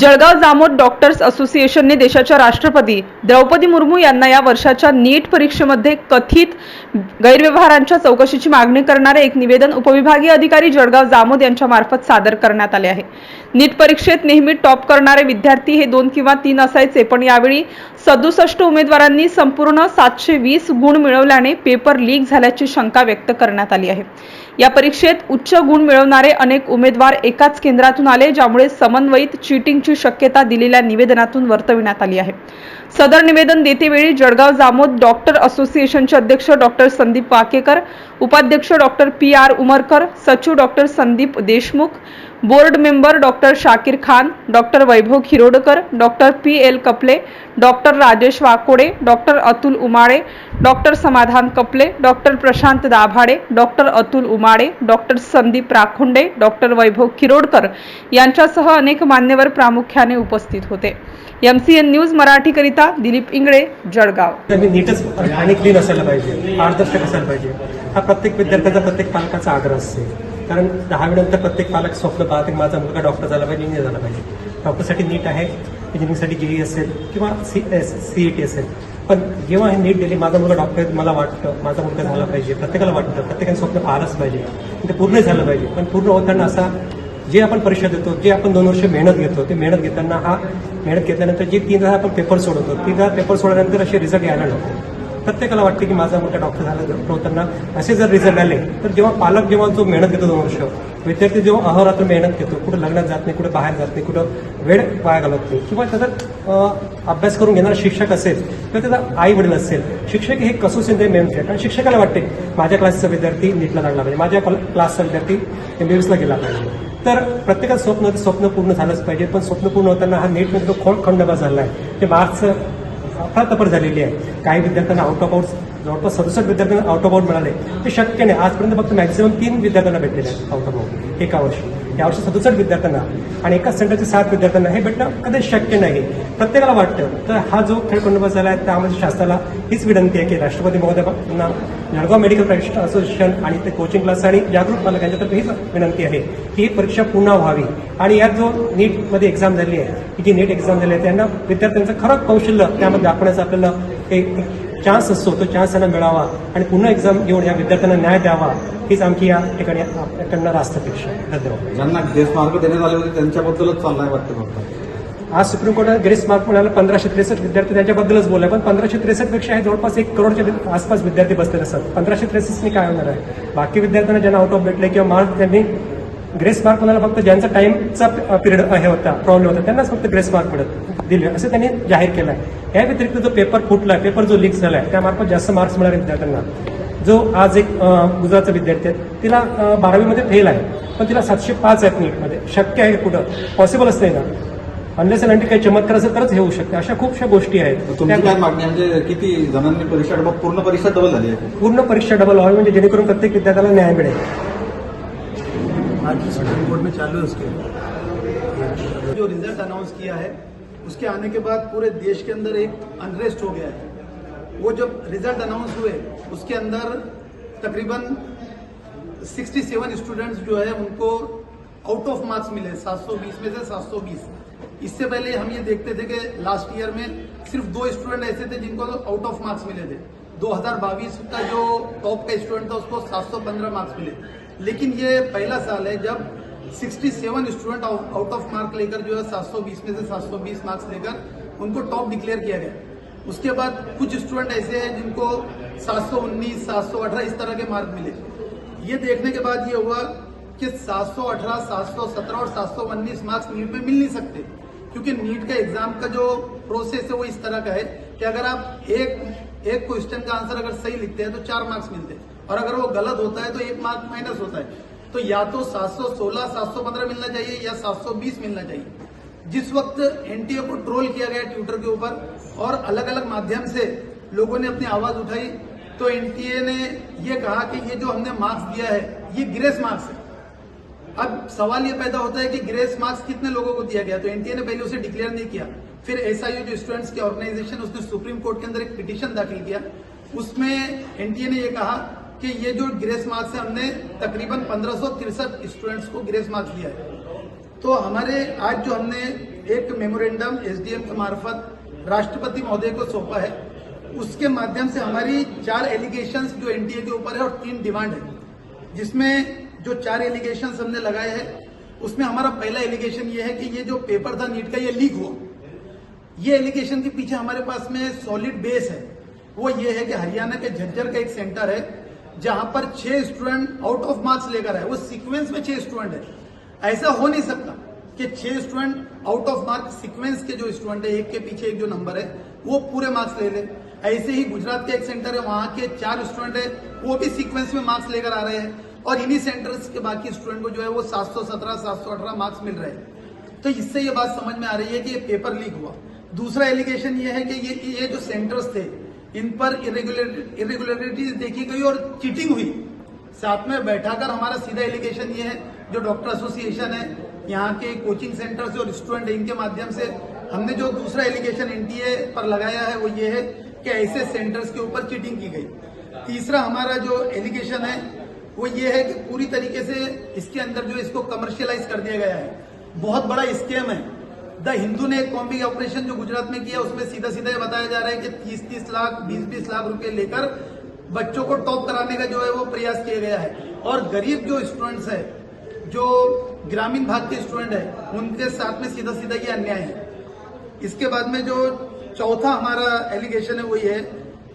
Jalgaon Jamod doctors असोसिएशनने देशाच्या राष्ट्रपती द्रौपदी मुर्मू यांना या वर्षाच्या नीट परीक्षेमध्ये कथित गैरव्यवहारांच्या चौकशीची मागणी करणारे एक निवेदन उपविभागीय अधिकारी जळगाव जामोद यांच्या मार्फत सादर करण्यात आले आहे. नीट परीक्षेत नेहमी टॉप करणारे विद्यार्थी हे दोन किंवा तीन असायचे पण यावेळी सदुसष्ट उमेदवारांनी संपूर्ण सातशे वीस गुण मिळवल्याने पेपर लीक झाल्याची शंका व्यक्त करण्यात आली आहे. या परीक्षेत उच्च गुण मिळवणारे अनेक उमेदवार एकाच केंद्रातून आले ज्यामुळे समन्वयित चिटिंगची शक्यता दिलेल्या निवेदनातून वर्तविण्यात आली आहे. सदर निवेदन देतेवेळी जळगाव जामोद डॉक्टर असोसिएशनचे अध्यक्ष डॉक्टर संदीप वाकेकर उपाध्यक्ष डॉक्टर पी आर उमरकर सचिव doctor Sandeep Deshmukh board member doctor Shakir Khan doctor Vaibhav Khirodkar doctor P L Kaple doctor Rajesh Wakode doctor Atul Umale doctor Samadhan Kaple doctor Prashant Dabhade doctor Atul Umale doctor Sandeep Rakhunde doctor Vaibhav Khirodkar यांच्यासह अनेक मान्यवर प्रामुख्याने उपस्थित होते. M C N news मराठीकरिता दिलीप इंगळे जळगाव. नीटच आणि clean असायला पाहिजे पारदर्शक असायला पाहिजे. हा प्रत्येक विद्यार्थ्याचा प्रत्येक पालकाचा आग्रह असते. कारण दहावीनंतर प्रत्येक पालक स्वप्न पाहते माझा मुलगा डॉक्टर झाला पाहिजे इंजिनियर झाला पाहिजे. डॉक्टरसाठी नीट आहे इंजिनिअरिंगसाठी जेई असेल किंवा C S C E T असेल. पण जेव्हा हे नीट दिली माझा मुलगा डॉक्टर मला वाटतं माझा मुलगा झाला पाहिजे प्रत्येकाला वाटतं प्रत्येकाने स्वप्न पाहिलंच पाहिजे. ते पूर्ण झालं पाहिजे. पण पूर्ण होताना असा जे आपण परीक्षा देतो जे आपण दोन वर्ष मेहनत घेतो ते मेहनत घेताना हा मेहनत घेतल्यानंतर जे तीन आपण पेपर सोडवतो तीन पेपर सोडल्यानंतर असे रिझल्ट यायला नको. प्रत्येकाला वाटते की माझा मोठा डॉक्टर झाला डॉक्टर होताना असे जर रिझल्ट आले तर जेव्हा पालक जेव्हा जो मेहनत घेतो दोन वर्ष विद्यार्थी जेव्हा अहोरात्र मेहनत घेतो कुठं लग्नात जात नाही कुठं बाहेर जात नाही कुठं वेळ वाया घालत नाही किंवा त्याचा अभ्यास करून घेणारा शिक्षक असेल किंवा त्याचा आई वडील असेल शिक्षक हे कसोशीने मेहनत घेतात कारण शिक्षकाला वाटते माझ्या क्लासचा विद्यार्थी नीटला लागला पाहिजे माझ्या क्लासचा विद्यार्थी एमबीबीएसला गेला पाहिजे. तर प्रत्येकाचं स्वप्न स्वप्न पूर्ण झालंच पाहिजे पण स्वप्न पूर्ण होताना हा नेटमध्ये जो खोल खंडोबा झाला आहे. ते मार्क्स अफरातफर झालेली आहे. काही विद्यार्थ्यांना आउट ऑफ आउट जवळपास सदुसष्ट विद्यार्थ्यांना आउट ऑफ आउट मिळाले. ते शक्य नाही. आजपर्यंत फक्त मॅक्झिमम तीन विद्यार्थ्यांना भेटलेले आहेत आउट ऑफ आउट एका वर्षी. यावर्षी सदुसष्ट विद्यार्थ्यांना आणि एकाच सेंटरचे सात विद्यार्थ्यांना हे भेटणं कधीच शक्य नाही. प्रत्येकाला वाटतं. तर हा जो खेळ खंडोबा झाला आहे त्यामध्ये शासनाला हीच विनंती आहे की राष्ट्रपती महोदयांना जळगाव मेडिकल प्रॅक्टिशनर असोसिएशन आणि ते कोचिंग क्लास आणि जागृत पालक यांच्यातर्फे हीच विनंती आहे की ही परीक्षा पुन्हा व्हावी. आणि यात जो नीटमध्ये एक्झाम झाली आहे की जी नीट एक्झाम झाली आहे त्यांना विद्यार्थ्यांचं खरं कौशल्य त्यामध्ये दाखवण्याचं आपल्याला एक चान्स असतो तो चान्स त्यांना मिळावा आणि पुन्हा एक्झाम घेऊन या विद्यार्थ्यांना न्याय द्यावा हीच आमची या ठिकाणी आपल्याकडनं रास्त अपेक्षा. धन्यवाद. ज्यांना ग्रेस मार्क देण्यात आले होते त्यांच्याबद्दलच चाललाय वाटतं आज सुप्रीम कोर्टाने ग्रेस मार्क मिळाला पंधराशे त्रेसष्ट विद्यार्थी त्यांच्याबद्दलच बोलले पण पंधराशे त्रेसष्टपेक्षा हे जवळपास एक करोडच्या आसपास विद्यार्थी बसलेले असतात. पंधराशे त्रेसष्टने काय होणार आहे? बाकी विद्यार्थ्यांना ज्यांना आउट ऑफ भेटले किंवा मार्क त्यांनी ग्रेस मार्क म्हणाला फक्त ज्यांचा टाइमचा पिरियड हे होता प्रॉब्लेम होता त्यांनाच फक्त ग्रेस मार्क मिळत. दिले. असं त्यांनी जाहीर केलं आहे. या व्यतिरिक्त जो पेपर फुटलाय पेपर जो लीक झालाय त्यामार्फत जास्त मार्क्स मिळाले विद्यार्थ्यांना. जो आज एक गुजरातचा विद्यार्थी आहे तिला बारावीमध्ये फेल आहे. पण तिला सातशे पाच आहेत नीटमध्ये. शक्य आहे कुठं? पॉसिबलच नाही ना? अनलेस अँटी काही चमत्कार असेल तरच हे होऊ शकते. अशा खूपशा गोष्टी आहेत. आहे? म्हणजे किती जणांनी परीक्षा डबल पूर्ण परीक्षा डबल झाली आहे? पूर्ण परीक्षा डबल व्हावी म्हणजे जेणेकरून प्रत्येक विद्यार्थ्याला न्याय मिळेल. आज सुप्रीम कोर्ट में चालू है उसके जो रिजल्ट अनाउंस किया है उसके आने के बाद पूरे देश के अंदर एक अनरेस्ट हो गया है। वो जब रिज़ल्ट अनाउंस हुए, उसके अंदर तकरीबन 67 स्टूडेंट्स जो है, उनको आउट ऑफ़ मार्क्स मिले 720 में से 720 इससे पहले हम ये देखते थे कि लास्ट ईयर में सिर्फ़ दो स्टूडेंट ऐसे थे जिनको आउट ऑफ़ मार्क्स मिले थे। 2022 का जो टॉप का स्टूडेंट था, उसको 715 मार्क्स मिले। लेकिन ये पहला साल है जब 67 स्टूडेंट आउट ऑफ़ मार्क लेकर जो है 720 में से 720 मार्क्स लेकर उनको टॉप डिक्लेयर किया गया। उसके बाद कुछ स्टूडेंट ऐसे हैं जिनको 719, 718 इस तरह के मार्क मिले। ये देखने के बाद ये हुआ कि 718, 717 और 719 मार्क्स नीट में मिल नहीं सकते क्योंकि नीट का एग्ज़ाम का जो प्रोसेस है वो इस तरह का है कि अगर आप एक एक क्वेश्चन का आंसर अगर सही लिखते हैं तो चार मार्क्स मिलते हैं। और अगर वो गलत होता है तो एक मार्क माइनस होता है। तो या तो 716, 715 मिलना चाहिए या 720 मिलना चाहिए। जिस वक्त एनटीए को ट्रोल किया गया ट्विटर के ऊपर और अलग अलग माध्यम से लोगों ने अपनी आवाज़ उठाई तो एनटीए ने ये कहा कि ये जो हमने मार्क्स दिया है ये ग्रेस मार्क्स है। अब सवाल ये पैदा होता है कि ग्रेस मार्क्स कितने लोगों को दिया गया? तो एनटीए ने पहले उसे डिक्लेयर नहीं किया। फिर एसआईयू जो स्टूडेंट्स की ऑर्गेनाइजेशन उसने सुप्रीम कोर्ट के अंदर एक पिटीशन दाखिल किया। उसमें एनटीए ने यह कहा कि ये जो ग्रेस मार्क्स है, हमने तकरीबन पंद्रह स्टूडेंट्स को ग्रेस मार्क्स दिया है। तो हमारे आज जो हमने एक मेमोरेंडम एसडीएम के मार्फत राष्ट्रपति महोदय को सौंपा है, उसके माध्यम से हमारी चार एलिगेशन जो एनडीए के ऊपर है और तीन डिमांड है। जिसमें जो चार एलिगेशन हमने लगाए हैं, उसमें हमारा पहला एलिगेशन ये है कि ये जो पेपर था नीट का, ये लीक हुआ। ये एलिगेशन के पीछे हमारे पास में सॉलिड बेस है। वो ये है कि हरियाणा के झज्जर का एक सेंटर है जहाँ पर छह स्टूडेंट आउट ऑफ़ मार्क्स लेकर आए। वो सीक्वेंस में छह स्टूडेंट है। ऐसा हो नहीं सकता कि छह student out of marks sequence के जो स्टूडेंट है, एक के पीछे एक जो नंबर है, वो पूरे मार्क्स ले ले ऐसे ही गुजरात के एक सेंटर है, वहाँ के चार स्टूडेंट है, वो भी सीक्वेंस में मार्क्स लेकर आ रहे हैं। और इन्हीं सेंटर्स के बाकी स्टूडेंट को जो है, वो 717 718 मार्क्स मिल रहे हैं। तो इससे ये बात समझ में आ रही है कि ये पेपर लीक हुआ। दूसरा एलिगेशन ये है कि ये ये जो सेंटर्स थे इन पर इरेगुलरिटीज देखी गई और चीटिंग हुई। साथ में बैठाकर हमारा सीधा एलिगेशन ये है, जो डॉक्टर एसोसिएशन है, यहाँ के कोचिंग सेंटर्स और स्टूडेंट इनके माध्यम से हमने जो दूसरा एलिगेशन एनटीए पर लगाया है, वो ये है कि ऐसे सेंटर्स के ऊपर चीटिंग की गई। तीसरा हमारा जो एलिगेशन है, वो ये है कि पूरी तरीके से इसके अंदर जो इसको कमर्शियलाइज कर दिया गया है। बहुत बड़ा स्कैम है। द हिंदू ने एक कॉम्बिंग ऑपरेशन जो गुजरात में किया, उसमें सीधा सीधा ये बताया जा रहा है कि तीस तीस लाख बीस बीस लाख रुपए लेकर बच्चों को टॉप कराने का जो है वो प्रयास किया गया है। और गरीब जो स्टूडेंट्स है, जो ग्रामीण भाग के स्टूडेंट है, उनके साथ में सीधा सीधा ये अन्याय है। इसके बाद में जो चौथा हमारा एलिगेशन है, वो ये है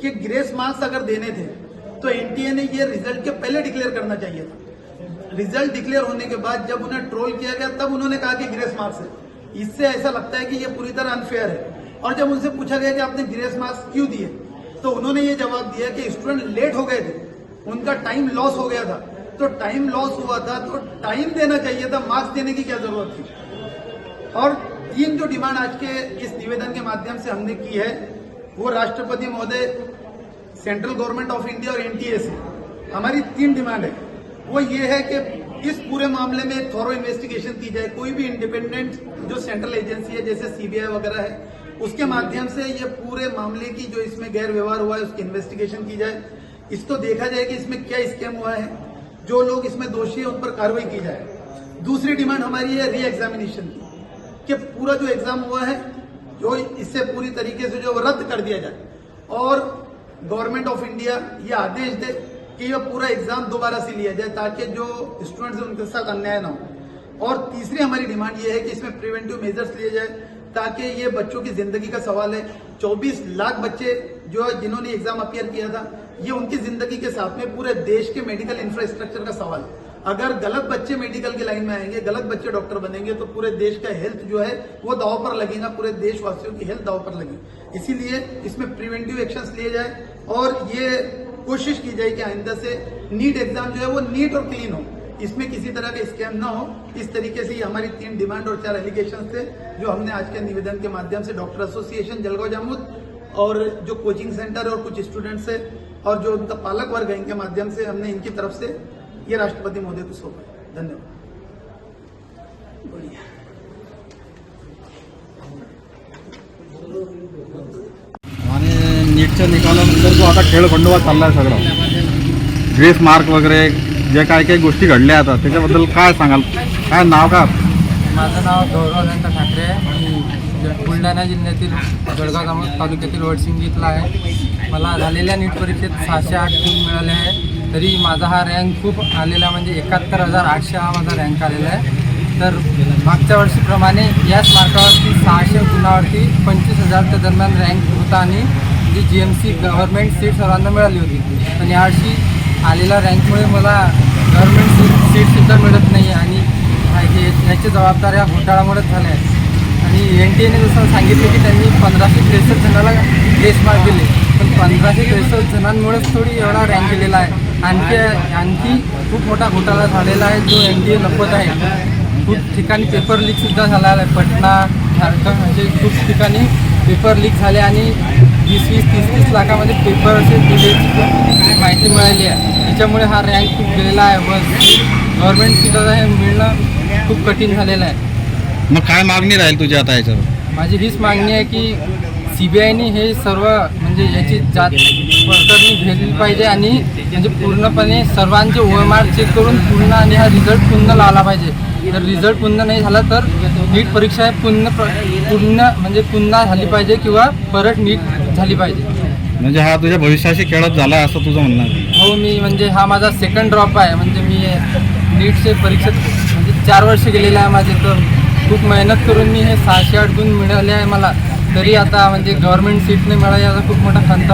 कि ग्रेस मार्क्स अगर देने थे तो एनटीए ने ये रिज़ल्ट के पहले डिक्लेयर करना चाहिए था। रिज़ल्ट डिक्लेयर होने के बाद जब उन्हें ट्रोल किया गया, तब उन्होंने कहा कि ग्रेस मार्क्स है। इससे ऐसा लगता है कि ये पूरी तरह अनफेयर है। और जब उनसे पूछा गया कि आपने ग्रेस मार्क्स क्यों दिए तो उन्होंने ये जवाब दिया कि स्टूडेंट लेट हो गए थे, उनका टाइम लॉस हो गया था। तो टाइम लॉस हुआ था तो टाइम देना चाहिए था मार्क्स देने की क्या ज़रूरत थी? और तीन जो डिमांड आज के इस निवेदन के माध्यम से हमने की है, वो राष्ट्रपति महोदय सेंट्रल गवर्नमेंट ऑफ़ इंडिया और एनटीए से हमारी तीन डिमांड है। वो ये है कि इस पूरे मामले में एक थॉरो इन्वेस्टिगेशन की जाए, कोई भी इंडिपेंडेंट जो सेंट्रल एजेंसी है, जैसे सीबीआई वगैरह है, उसके माध्यम से ये पूरे मामले की जो इसमें गैर व्यवहार हुआ है, उसकी इन्वेस्टिगेशन की जाए। इसको देखा जाए कि इसमें क्या स्कैम हुआ है, जो लोग इसमें दोषी है, उन पर कार्रवाई की जाए। दूसरी डिमांड हमारी है री एग्जामिनेशन की, कि पूरा जो एग्ज़ाम हुआ है, जो इससे पूरी तरीके से जो रद्द कर दिया जाए। और गवर्नमेंट ऑफ़ इंडिया ये आदेश दे कि ये पूरा एग्ज़ाम दोबारा से लिया जाए ताकि जो स्टूडेंट्स हैं उनके साथ अन्याय ना हो। और तीसरी हमारी डिमांड ये है कि इसमें प्रिवेंटिव मेजर्स लिए जाए ताकि ये बच्चों की ज़िंदगी का सवाल है। 24 लाख बच्चे जो है जिन्होंने एग्ज़ाम अपियर किया था, ये उनकी ज़िंदगी के साथ में पूरे देश के मेडिकल इंफ्रास्ट्रक्चर का सवाल है। अगर गलत बच्चे मेडिकल की लाइन में आएँगे, गलत बच्चे डॉक्टर बनेंगे तो पूरे देश का हेल्थ जो है, वो दाव पर लगेगा, पूरे देशवासियों की हेल्थ दाव पर लगेगी। इसीलिए इसमें प्रिवेंटिव एक्शंस लिए जाए और ये कोशिश की जाए कि आइंदा से नीट एग्ज़ाम जो है वो नीट और क्लीन हो। इसमें किसी तरह का स्कैम ना हो। इस तरीके से ये हमारी तीन डिमांड और चार एलिगेशन थे, जो हमने आज के निवेदन के माध्यम से डॉक्टर एसोसिएशन जलगांव जामुद और जो कोचिंग सेंटर और कुछ स्टूडेंट्स है और जो उनका पालक वर्ग है, इनके माध्यम से हमने इनकी तरफ़ से ये राष्ट्रपति महोदय को सौंपा। धन्यवाद। बढ़िया। नीटच्या निकालानंतर तो आता खेळखंडोबा आहे सगळं. ग्रेस मार्क वगैरे जे काय काही गोष्टी घडल्या आता त्याच्याबद्दल काय सांगाल? काय नाव का? माझं नाव गौरव अनंत ठाकरे मी बुलढाणा जिल्ह्यातील जळगाव तालुक्यातील वडसिंगी इथला आहे. मला झालेल्या नीट परीक्षेत सहाशे आठ गुण मिळाले आहे. तरी माझा हा रँक खूप आलेला म्हणजे एकाहत्तर हजार आठशे हा माझा रँक आलेला आहे. तर मागच्या वर्षीप्रमाणे याच मार्कावरती सहाशे गुणावरती पंचवीस हजारच्या दरम्यान रँक होता आणि G G M C government seat सर्वांना मिळाली होती. पण यावर्षी आलेल्या रँकमुळे मला गव्हर्मेंट सीट सीटसुद्धा मिळत नाही आणि हे याची जबाबदाऱ्या घोटाळ्यामुळेच झाल्या आहेत आणि एन टी एने जसं सांगितलं की त्यांनी पंधराशे त्रेसष्ट जणाला ग्रेस मार्क दिले. पण पंधराशे त्रेसष्ट जणांमुळेच थोडी एवढा रँक दिलेला आहे. आणखी आणखी खूप मोठा घोटाळा झालेला आहे जो एन टी ए लपवत आहे. खूप ठिकाणी पेपर लीकसुद्धा झाला आहे. पटना झारखंड असे खूप ठिकाणी पेपर लीक झाले आणि वीस वीस तीस तीस लाखामध्ये पेपर असे दिल्याची माहिती मिळाली आहे. त्याच्यामुळे हा रँक खूप गेलेला आहे. व गव्हर्मेंट सीटं हे मिळणं खूप कठीण झालेलं आहे. मग काय मागणी राहील तुझी आता याच्यावर? माझी हीच मागणी आहे की सी बी आयने हे सर्व म्हणजे याची जात पडताळणी घेतली पाहिजे आणि म्हणजे पूर्णपणे सर्वांचे ओएमआर चेक करून पूर्ण आणि हा रिझल्ट पूर्ण लावला पाहिजे. जर रिझल्ट पुन्हा नाही झाला तर नीट परीक्षा पुन्हा पुन्हा म्हणजे पुन्हा झाली पाहिजे किंवा परत नीट झाली पाहिजे. म्हणजे हा तुझ्या भविष्याशी खेळत झाला असं तुझं म्हणणं आहे. हो मी म्हणजे हा माझा सेकंड ड्रॉप आहे. म्हणजे मी नीटचे परीक्षेत म्हणजे चार वर्ष गेलेले आहे माझे. तर खूप मेहनत करून मी हे सहाशे आठ गुण मिळाले आहे मला. तरी आता म्हणजे गव्हर्नमेंट सीट नाही मिळाली याचा खूप मोठा खंत